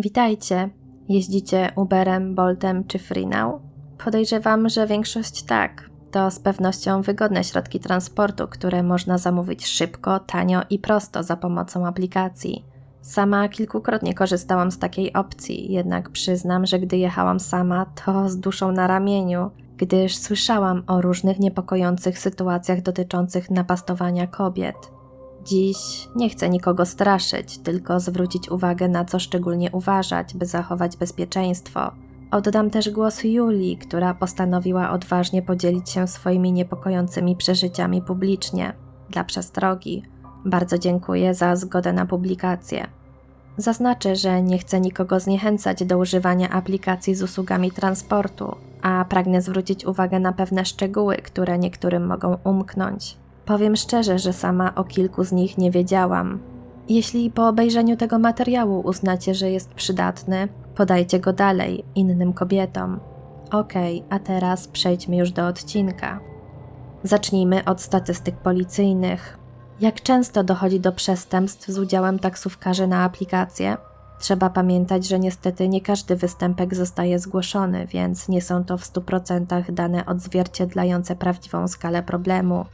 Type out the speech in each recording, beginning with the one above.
Witajcie. Jeździcie Uberem, Boltem czy Freenow? Podejrzewam, że większość tak. To z pewnością wygodne środki transportu, które można zamówić szybko, tanio i prosto za pomocą aplikacji. Sama kilkukrotnie korzystałam z takiej opcji, jednak przyznam, że gdy jechałam sama, to z duszą na ramieniu, gdyż słyszałam o różnych niepokojących sytuacjach dotyczących napastowania kobiet. Dziś nie chcę nikogo straszyć, tylko zwrócić uwagę na co szczególnie uważać, by zachować bezpieczeństwo. Oddam też głos Julii, która postanowiła odważnie podzielić się swoimi niepokojącymi przeżyciami publicznie, dla przestrogi. Bardzo dziękuję za zgodę na publikację. Zaznaczę, że nie chcę nikogo zniechęcać do używania aplikacji z usługami transportu, a pragnę zwrócić uwagę na pewne szczegóły, które niektórym mogą umknąć. Powiem szczerze, że sama o kilku z nich nie wiedziałam. Jeśli po obejrzeniu tego materiału uznacie, że jest przydatny, podajcie go dalej innym kobietom. Okej, a teraz przejdźmy już do odcinka. Zacznijmy od statystyk policyjnych. Jak często dochodzi do przestępstw z udziałem taksówkarzy na aplikację? Trzeba pamiętać, że niestety nie każdy występek zostaje zgłoszony, więc nie są to w 100% dane odzwierciedlające prawdziwą skalę problemu.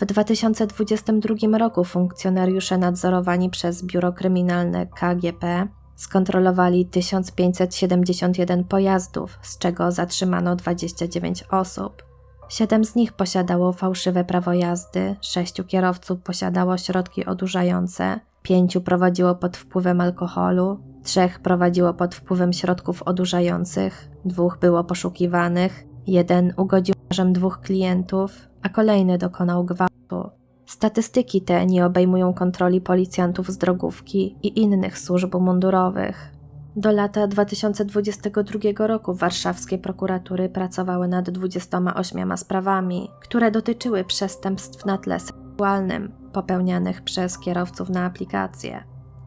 W 2022 roku funkcjonariusze nadzorowani przez Biuro Kryminalne KGP skontrolowali 1571 pojazdów, z czego zatrzymano 29 osób. Siedem z nich posiadało fałszywe prawo jazdy, sześciu kierowców posiadało środki odurzające, pięciu prowadziło pod wpływem alkoholu, trzech prowadziło pod wpływem środków odurzających, dwóch było poszukiwanych, jeden ugodził nożem dwóch klientów, a kolejny dokonał gwałtu. Statystyki te nie obejmują kontroli policjantów z drogówki i innych służb mundurowych. Do lata 2022 roku warszawskie prokuratury pracowały nad 28 sprawami, które dotyczyły przestępstw na tle seksualnym popełnianych przez kierowców na aplikacje.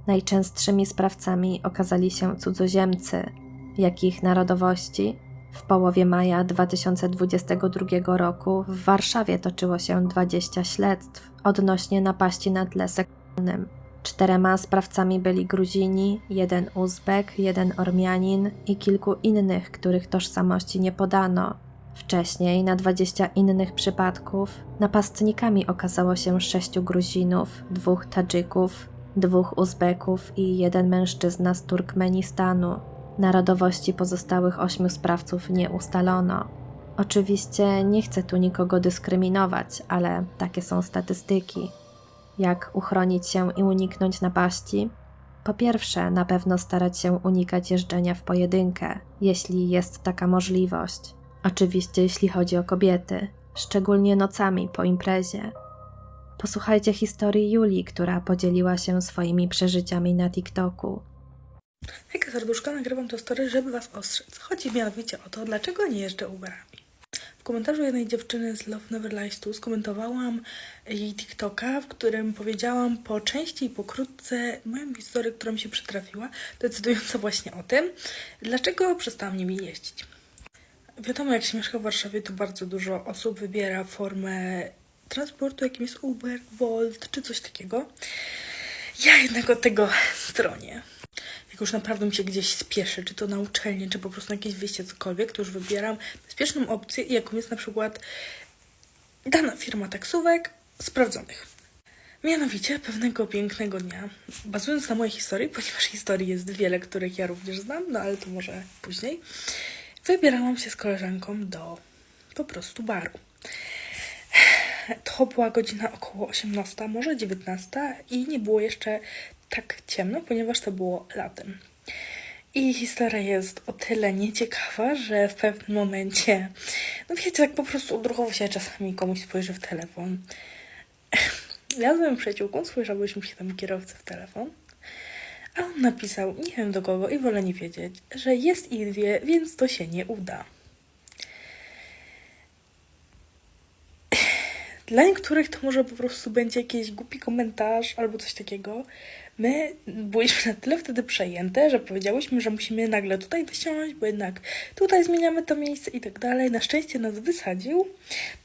Najczęstszymi sprawcami okazali się cudzoziemcy, jakich narodowości w połowie maja 2022 roku w Warszawie toczyło się 20 śledztw odnośnie napaści na tle seksualnym. Czterema sprawcami byli Gruzini, jeden Uzbek, jeden Ormianin i kilku innych, których tożsamości nie podano. Wcześniej, na 20 innych przypadków, napastnikami okazało się sześciu Gruzinów, dwóch Tadżyków, dwóch Uzbeków i jeden mężczyzna z Turkmenistanu. Narodowości pozostałych ośmiu sprawców nie ustalono. Oczywiście nie chcę tu nikogo dyskryminować, ale takie są statystyki. Jak uchronić się i uniknąć napaści? Po pierwsze, na pewno starać się unikać jeżdżenia w pojedynkę, jeśli jest taka możliwość. Oczywiście, jeśli chodzi o kobiety, szczególnie nocami po imprezie. Posłuchajcie historii Julii, która podzieliła się swoimi przeżyciami na TikToku. Hejka serduszka, nagrywam to story, żeby Was ostrzec. Chodzi mianowicie o to, dlaczego nie jeżdżę Uberami. W komentarzu jednej dziewczyny z Love Never Lies Tu skomentowałam jej TikToka, w którym powiedziałam po części i pokrótce moją historię, która mi się przytrafiła, decydująco właśnie o tym, dlaczego przestałam nimi jeździć. Wiadomo, jak się mieszka w Warszawie, to bardzo dużo osób wybiera formę transportu, jakim jest Uber, Bolt czy coś takiego. Ja jednak od tego stronie już naprawdę mi się gdzieś spieszy, czy to na uczelnię, czy po prostu na jakieś wyjście, cokolwiek, to już wybieram bezpieczną opcję, jaką jest na przykład dana firma taksówek sprawdzonych. Mianowicie pewnego pięknego dnia, bazując na mojej historii, ponieważ historii jest wiele, których ja również znam, no ale to może później, wybierałam się z koleżanką do po prostu baru. To była godzina około 18, może 19 i nie było jeszcze tak ciemno, ponieważ to było latem. I historia jest o tyle nieciekawa, że w pewnym momencie, no wiecie, tak po prostu odruchowo się czasami komuś spojrzy w telefon. Ja z moją przyjaciółką spojrzałyśmy się tam kierowcy w telefon, a on napisał, nie wiem do kogo i wolę nie wiedzieć, że jest ich dwie, więc to się nie uda. Dla niektórych to może po prostu będzie jakiś głupi komentarz albo coś takiego. My byliśmy na tyle wtedy przejęte, że powiedziałyśmy, że musimy nagle tutaj wysiąść, bo jednak tutaj zmieniamy to miejsce i tak dalej. Na szczęście nas wysadził.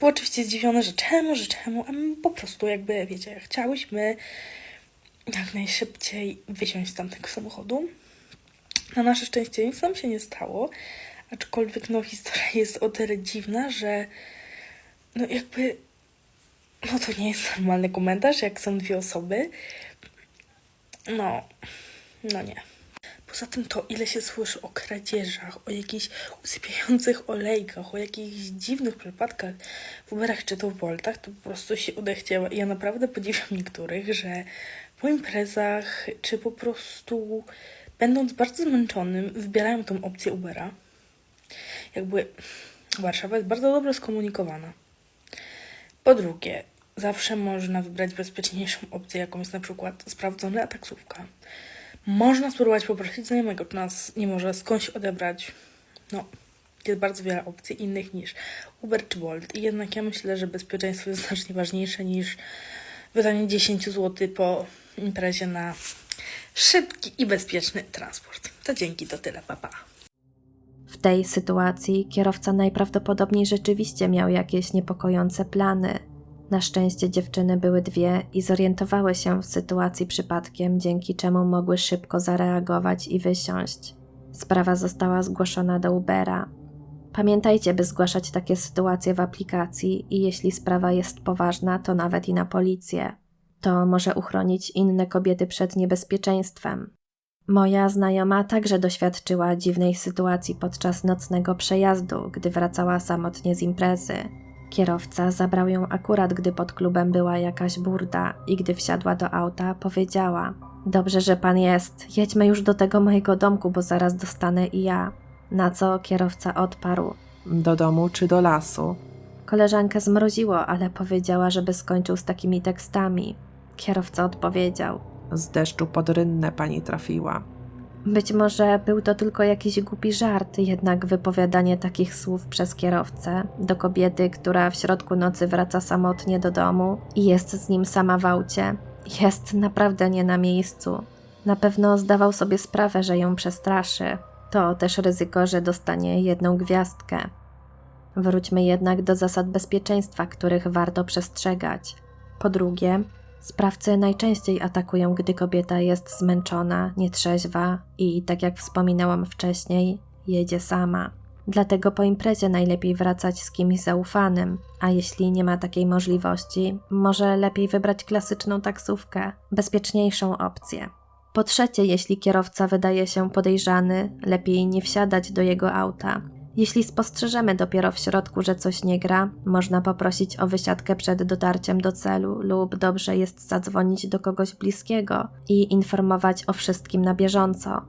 Był oczywiście zdziwiony, że czemu, że czemu, a my po prostu jakby, wiecie, chciałyśmy jak najszybciej wysiąść z tamtego samochodu. Na nasze szczęście nic nam się nie stało, aczkolwiek no historia jest o tyle dziwna, że no jakby no to nie jest normalny komentarz, jak są dwie osoby. No, no nie. Poza tym to, ile się słyszy o kradzieżach, o jakichś usypiających olejkach, o jakichś dziwnych przypadkach w Uberach czy to w Boltach, to po prostu się odechciała. I ja naprawdę podziwiam niektórych, że po imprezach, czy po prostu będąc bardzo zmęczonym, wybierają tą opcję Ubera. Jakby Warszawa jest bardzo dobrze skomunikowana. Po drugie, zawsze można wybrać bezpieczniejszą opcję, jaką jest na przykład sprawdzona taksówka. Można spróbować poprosić znajomego, czy nas nie może skądś odebrać. No, jest bardzo wiele opcji innych niż Uber czy Bolt. I jednak ja myślę, że bezpieczeństwo jest znacznie ważniejsze niż wydanie 10 zł po imprezie na szybki i bezpieczny transport. To dzięki, to tyle, papa. Pa. W tej sytuacji kierowca najprawdopodobniej rzeczywiście miał jakieś niepokojące plany. Na szczęście dziewczyny były dwie i zorientowały się w sytuacji przypadkiem, dzięki czemu mogły szybko zareagować i wysiąść. Sprawa została zgłoszona do Ubera. Pamiętajcie, by zgłaszać takie sytuacje w aplikacji i jeśli sprawa jest poważna, to nawet i na policję. To może uchronić inne kobiety przed niebezpieczeństwem. Moja znajoma także doświadczyła dziwnej sytuacji podczas nocnego przejazdu, gdy wracała samotnie z imprezy. Kierowca zabrał ją akurat, gdy pod klubem była jakaś burda i gdy wsiadła do auta, powiedziała: Dobrze, że pan jest, jedźmy już do tego mojego domku, bo zaraz dostanę i ja. Na co kierowca odparł: Do domu czy do lasu? Koleżankę zmroziło, ale powiedziała, żeby skończył z takimi tekstami. Kierowca odpowiedział: Z deszczu pod rynnę pani trafiła. Być może był to tylko jakiś głupi żart, jednak wypowiadanie takich słów przez kierowcę do kobiety, która w środku nocy wraca samotnie do domu i jest z nim sama w aucie, jest naprawdę nie na miejscu. Na pewno zdawał sobie sprawę, że ją przestraszy. To też ryzyko, że dostanie jedną gwiazdkę. Wróćmy jednak do zasad bezpieczeństwa, których warto przestrzegać. Po drugie, Sprawcy najczęściej atakują, gdy kobieta jest zmęczona, nietrzeźwa i, tak jak wspominałam wcześniej, jedzie sama. Dlatego po imprezie najlepiej wracać z kimś zaufanym, a jeśli nie ma takiej możliwości, może lepiej wybrać klasyczną taksówkę, bezpieczniejszą opcję. Po trzecie, jeśli kierowca wydaje się podejrzany, lepiej nie wsiadać do jego auta, jeśli spostrzeżemy dopiero w środku, że coś nie gra, można poprosić o wysiadkę przed dotarciem do celu, lub dobrze jest zadzwonić do kogoś bliskiego i informować o wszystkim na bieżąco.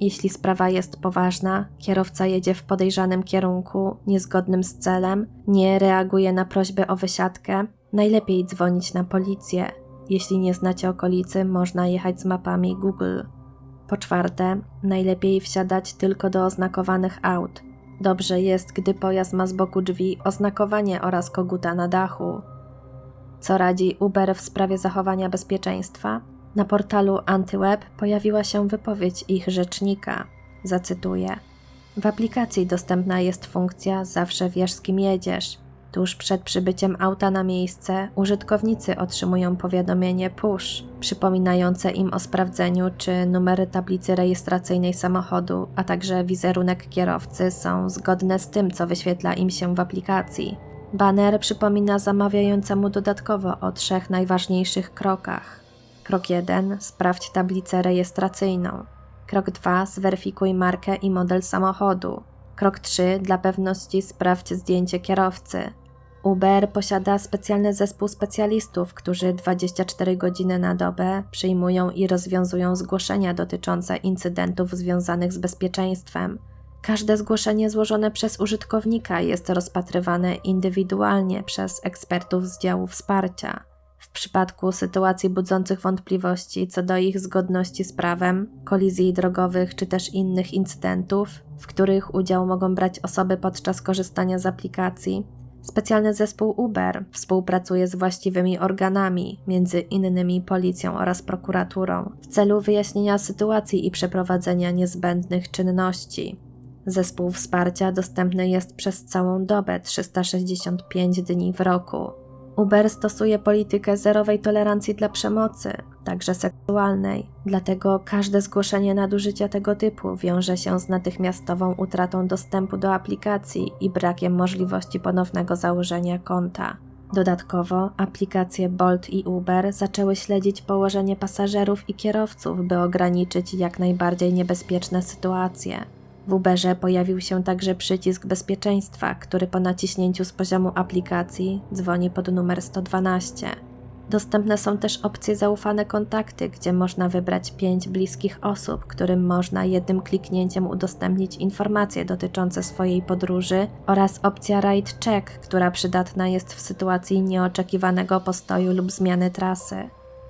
Jeśli sprawa jest poważna, kierowca jedzie w podejrzanym kierunku, niezgodnym z celem, nie reaguje na prośbę o wysiadkę, najlepiej dzwonić na policję. Jeśli nie znacie okolicy, można jechać z mapami Google. Po czwarte, najlepiej wsiadać tylko do oznakowanych aut Dobrze jest, gdy pojazd ma z boku drzwi oznakowanie oraz koguta na dachu. Co radzi Uber w sprawie zachowania bezpieczeństwa? Na portalu AntyWeb pojawiła się wypowiedź ich rzecznika. Zacytuję: W aplikacji dostępna jest funkcja Zawsze wiesz, z kim jedziesz. Tuż przed przybyciem auta na miejsce użytkownicy otrzymują powiadomienie push, przypominające im o sprawdzeniu, czy numery tablicy rejestracyjnej samochodu, a także wizerunek kierowcy są zgodne z tym, co wyświetla im się w aplikacji. Banner przypomina zamawiającemu dodatkowo o trzech najważniejszych krokach. Krok 1. Sprawdź tablicę rejestracyjną. Krok 2. Zweryfikuj markę i model samochodu. Krok 3. Dla pewności sprawdź zdjęcie kierowcy. Uber posiada specjalny zespół specjalistów, którzy 24 godziny na dobę przyjmują i rozwiązują zgłoszenia dotyczące incydentów związanych z bezpieczeństwem. Każde zgłoszenie złożone przez użytkownika jest rozpatrywane indywidualnie przez ekspertów z działu wsparcia. W przypadku sytuacji budzących wątpliwości co do ich zgodności z prawem, kolizji drogowych czy też innych incydentów, w których udział mogą brać osoby podczas korzystania z aplikacji, Specjalny zespół Uber współpracuje z właściwymi organami, między innymi policją oraz prokuraturą, w celu wyjaśnienia sytuacji i przeprowadzenia niezbędnych czynności. Zespół wsparcia dostępny jest przez całą dobę 365 dni w roku. Uber stosuje politykę zerowej tolerancji dla przemocy, także seksualnej. Dlatego każde zgłoszenie nadużycia tego typu wiąże się z natychmiastową utratą dostępu do aplikacji i brakiem możliwości ponownego założenia konta. Dodatkowo aplikacje Bolt i Uber zaczęły śledzić położenie pasażerów i kierowców, by ograniczyć jak najbardziej niebezpieczne sytuacje. W Uberze pojawił się także przycisk bezpieczeństwa, który po naciśnięciu z poziomu aplikacji dzwoni pod numer 112. Dostępne są też opcje zaufane kontakty, gdzie można wybrać pięć bliskich osób, którym można jednym kliknięciem udostępnić informacje dotyczące swojej podróży oraz opcja Ride Check, która przydatna jest w sytuacji nieoczekiwanego postoju lub zmiany trasy.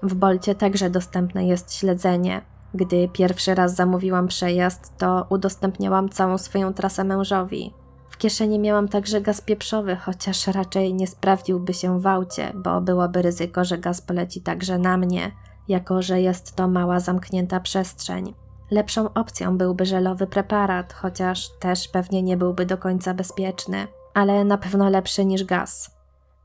W Bolcie także dostępne jest śledzenie. Gdy pierwszy raz zamówiłam przejazd, to udostępniałam całą swoją trasę mężowi. W kieszeni miałam także gaz pieprzowy, chociaż raczej nie sprawdziłby się w aucie, bo byłoby ryzyko, że gaz poleci także na mnie, jako że jest to mała zamknięta przestrzeń. Lepszą opcją byłby żelowy preparat, chociaż też pewnie nie byłby do końca bezpieczny, ale na pewno lepszy niż gaz.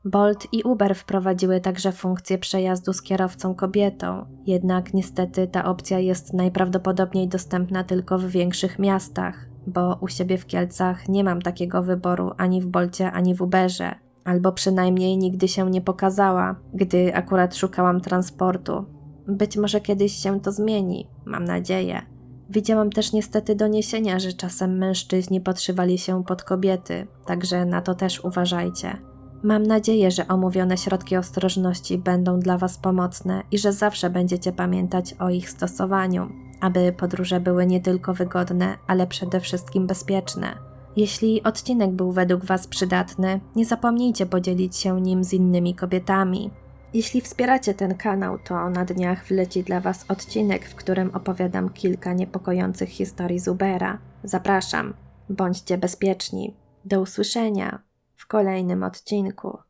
Bolt i Uber wprowadziły także funkcję przejazdu z kierowcą kobietą, jednak niestety ta opcja jest najprawdopodobniej dostępna tylko w większych miastach, bo u siebie w Kielcach nie mam takiego wyboru ani w Bolcie, ani w Uberze, albo przynajmniej nigdy się nie pokazała, gdy akurat szukałam transportu. Być może kiedyś się to zmieni, mam nadzieję. Widziałam też niestety doniesienia, że czasem mężczyźni podszywali się pod kobiety, także na to też uważajcie. Mam nadzieję, że omówione środki ostrożności będą dla Was pomocne i że zawsze będziecie pamiętać o ich stosowaniu, aby podróże były nie tylko wygodne, ale przede wszystkim bezpieczne. Jeśli odcinek był według Was przydatny, nie zapomnijcie podzielić się nim z innymi kobietami. Jeśli wspieracie ten kanał, to na dniach wleci dla Was odcinek, w którym opowiadam kilka niepokojących historii z Ubera. Zapraszam, bądźcie bezpieczni. Do usłyszenia w kolejnym odcinku.